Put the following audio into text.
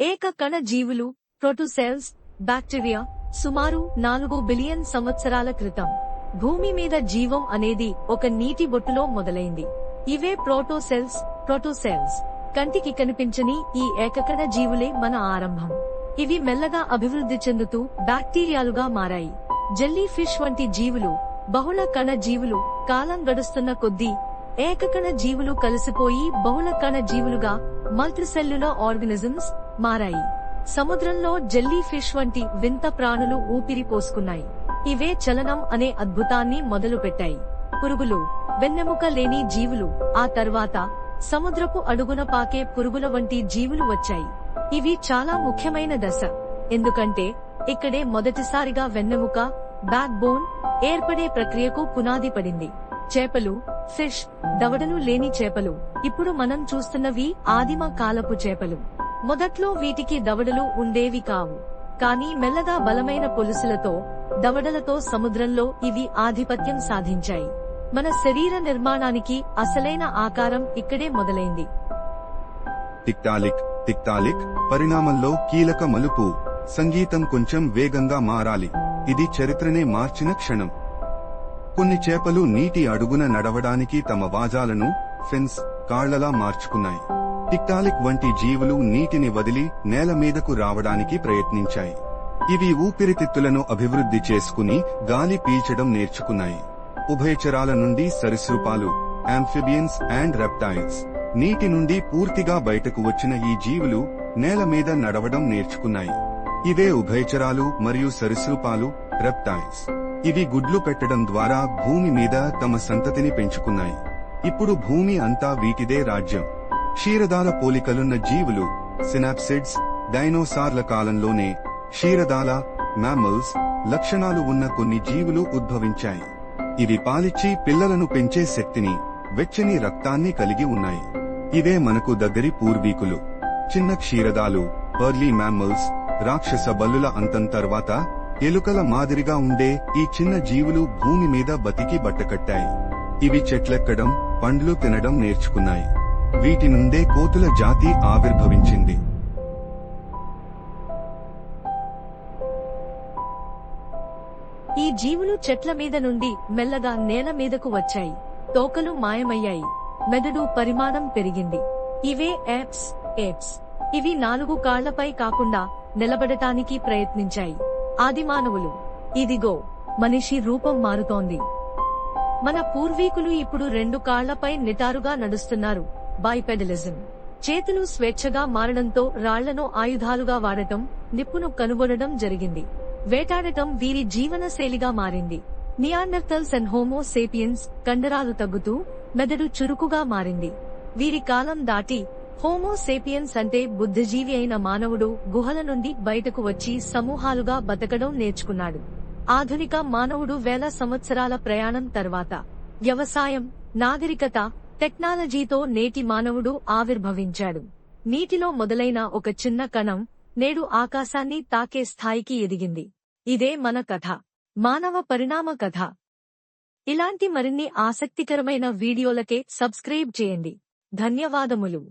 ఏక కణ జీవులు ప్రోటోసెల్స్ బ్యాక్టీరియా సుమారు నాలుగు బిలియన్ సంవత్సరాల క్రితం. భూమి మీద జీవం అనేది ఒక నీటి బొట్టులో మొదలైంది. ఇవే ప్రోటోసెల్స్ ప్రోటోసెల్స్ కంటికి కనిపించని ఈ ఏకకణ జీవులే మన ఆరంభం. ఇవి మెల్లగా అభివృద్ధి చెందుతూ బ్యాక్టీరియాలుగా మారాయి. జెల్లీ ఫిష్ వంటి జీవులు బహుళ కణ జీవులు కాలం గడుస్తున్న కొద్దీ ఏకకణ జీవులు కలిసిపోయి బహుళ కణ జీవులుగా మల్టీసెల్యులర్ ఆర్గనిజమ్స్ మారాయి. సముద్రంలో జెల్లీ ఫిష్ వంటి వింత ప్రాణులు ఊపిరి పోసుకున్నాయి. ఇవే చలనం అనే అద్భుతాన్ని మొదలుపెట్టాయి. పురుగులు వెన్నెముక లేని జీవులు ఆ తర్వాత సముద్రపు అడుగున పాకే పురుగుల వంటి జీవులు వచ్చాయి. ఇవి చాలా ముఖ్యమైన దశ. ఎందుకంటే ఇక్కడే మొదటిసారిగా వెన్నెముక బ్యాక్ బోన్ ఏర్పడే ప్రక్రియకు పునాది పడింది. చేపలు ఫిష్ దవడలు లేని చేపలు. ఇప్పుడు మనం చూస్తున్నవి ఆదిమ కాలపు చేపలు. మొదట్లో వీటికి దవడలు ఉండేవి కావు. కానీ మెల్లగా బలమైన పొలుసులతో దవడలతో సముద్రంలో ఇవి ఆధిపత్యం సాధించాయి. మన శరీర నిర్మాణానికి అసలైన ఆకారం ఇక్కడే మొదలైంది. టిక్టాలిక్ టిక్టాలిక్ పరిణామంలో కీలక మలుపు. సంగీతం కొంచెం వేగంగా మారాలి. ఇది చరిత్రనే మార్చిన క్షణం. కొన్ని చేపలు నీటి అడుగున నడవడానికి తమ వాజాలను ఫెన్స్ కాళ్ళలా మార్చుకున్నాయి. టిక్టాలిక్ వంటి జీవులు నీటిని వదిలి నేల మీదకు రావడానికి ప్రయత్నించాయి. ఇవి ఊపిరితిత్తులను అభివృద్ధి చేసుకుని గాలి పీల్చడం నేర్చుకున్నాయి. ఉభయచరాల నుండి సరీసృపాలు ఆంఫిబియన్స్ అండ్ రెప్టైల్స్ నీటి నుండి పూర్తిగా బయటకు వచ్చిన ఈ జీవులు నేల మీద నడవడం నేర్చుకున్నాయి. ఇవే ఉభయచరాలు మరియు సరీసృపాలు రెప్టైల్స్. ఇవి గుడ్లు పెట్టడం ద్వారా భూమి మీద తమ సంతతిని పెంచుకున్నాయి. ఇప్పుడు భూమి అంతా వీటిదే రాజ్యం. క్షీరదాల పోలికలున్న జీవులు సినాప్సిడ్స్ డైనోసార్ల కాలంలోనే క్షీరదాల మ్యామల్స్ లక్షణాలు ఉన్న కొన్ని జీవులు ఉద్భవించాయి. ఇవి పాలిచ్చి పిల్లలను పెంచే శక్తిని వెచ్చని రక్తాన్ని కలిగి ఉన్నాయి. ఇవే మనకు దగ్గరి పూర్వీకులు. చిన్న క్షీరదాలు పర్లీ మ్యామల్స్ రాక్షస బల్లుల అంతం తర్వాత ఎలుకల మాదిరిగా ఉండే ఈ చిన్న జీవులు భూమి మీద బతికి బట్టకట్టాయి. ఇవి చెట్లెక్కడం పండ్లు తినడం నేర్చుకున్నాయి. వీటి నుండే కోతుల జాతి ఆవిర్భవించింది. ఈ జీవులు చెట్ల మీద నుండి మెల్లగా నేల మీదకు వచ్చాయి. తోకలు మాయమయ్యాయి. మెదడు పరిమాణం పెరిగింది. ఇవే యాప్స్ ఏప్స్. ఇవి నాలుగు కాళ్ళపై కాకుండా నిలబడటానికి ప్రయత్నించాయి. ఆదిమానవులు ఇదిగో మనిషి రూపం మారుతోంది. మన పూర్వీకులు ఇప్పుడు రెండు కాళ్ళపై నిటారుగా నడుస్తున్నారు. బైపెడలిజం. చేతులు స్వేచ్ఛగా మారడంతో రాళ్ళను ఆయుధాలుగా వాడటం నిప్పును కనుగొనడం జరిగింది. వేటాడటం వీరి జీవనశైలిగా మారింది. నియాండర్తల్స్ అండ్ హోమో సేపియన్స్ కండరాలు తగ్గుతూ మెదడు చురుకుగా మారింది. వీరి కాలం దాటి హోమో సేపియన్స్ అంటే బుద్ధిజీవి అయిన మానవుడు గుహల నుండి బయటకు వచ్చి సమూహాలుగా బతకడం నేర్చుకున్నాడు. ఆధునిక మానవుడు వేల సంవత్సరాల ప్రయాణం తర్వాత వ్యవసాయం నాగరికత టెక్నాలజీతో నేటి మానవుడు ఆవిర్భవించాడు. నీటిలో మొదలైన ఒక చిన్న కణం నేడు ఆకాశాన్ని తాకే స్థాయికి ఎదిగింది. ఇదే మన కథ. మానవ పరిణామ కథ. ఇలాంటి మరిన్ని ఆసక్తికరమైన వీడియోలకే సబ్స్క్రైబ్ చేయండి. ధన్యవాదములు.